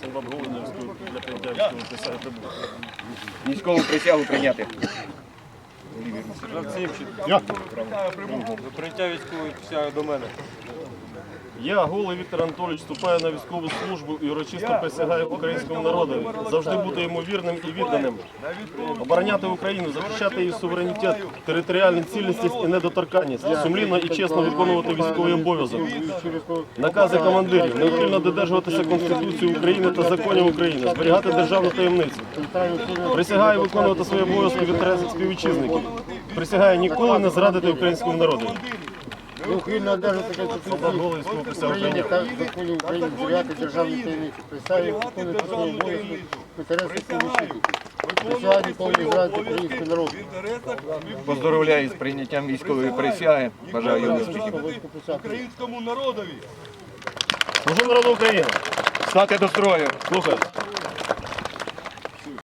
Солдат Голодівського для прийняття військової присяги. Військову присягу прийняти. Я. Прийняття військової присяги до мене. Я, голий Віктор Анатолійович, вступаю на військову службу і урочисто присягаю українському народу завжди бути йому вірним і відданим, обороняти Україну, захищати її суверенітет, територіальну цілісність і недоторканність, сумлінно і чесно виконувати військовий обов'язок. Накази командирів, неухильно додержуватися Конституції України та законів України, зберігати державну таємницю. Присягаю виконувати свої обов'язки в інтересах співвітчизників. Присягаю ніколи не зрадити українському народу. Неухильно одержати військову України та законів України зберігати державні таємниці, присяги, виконувати свої обов'язки в інтересах співвітчизників. Українського народу. Поздоровляю з прийняттям військової присяги. Бажаю успіхів. Українському народові. Служу народу України. Стати до строю. Слухай.